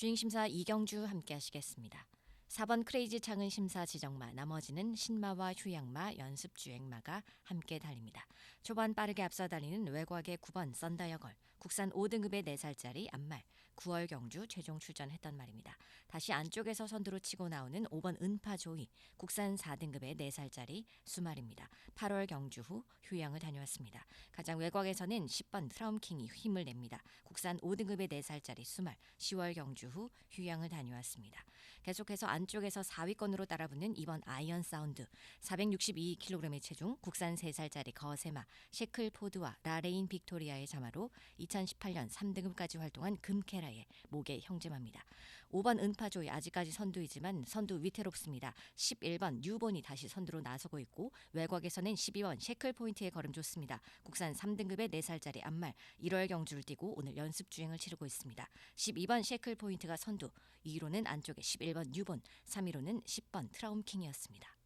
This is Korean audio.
주행심사 이경주 함께 하시겠습니다. 4번 크레이지 창은 심사 지정마, 나머지는 신마와 휴양마, 연습 주행마가 함께 달립니다. 초반 빠르게 앞서 달리는 외곽의 9번 썬다여걸, 국산 5등급의 4살짜리 암말, 9월 경주 최종 출전했던 말입니다. 다시 안쪽에서 선두로 치고 나오는 5번 은파조이, 국산 4등급의 4살짜리 수말입니다. 8월 경주 후 휴양을 다녀왔습니다. 가장 외곽에서는 10번 트라움킹이 힘을 냅니다. 국산 5등급의 4살짜리 수말, 10월 경주 후 휴양을 다녀왔습니다. 계속해서 안 쪽에서 4위권으로 따라붙는 이번 아이언 사운드 462kg의 체중 국산 3살짜리 거세마 셰클 포드와 라레인 빅토리아의 자마로 2018년 3등급까지 활동한 금케라의 목의 형제마입니다. 5번 은파조이 아직까지 선두이지만 선두 위태롭습니다. 11번 뉴본이 다시 선두로 나서고 있고 외곽에서는 12번 셰클 포인트의 걸음 좋습니다. 국산 3등급의 4살짜리 암말 1월 경주를 뛰고 오늘 연습 주행을 치르고 있습니다. 12번 셰클 포인트가 선두 2위로는 안쪽에 11번 뉴본 3위로는 10번 트라움킹이었습니다.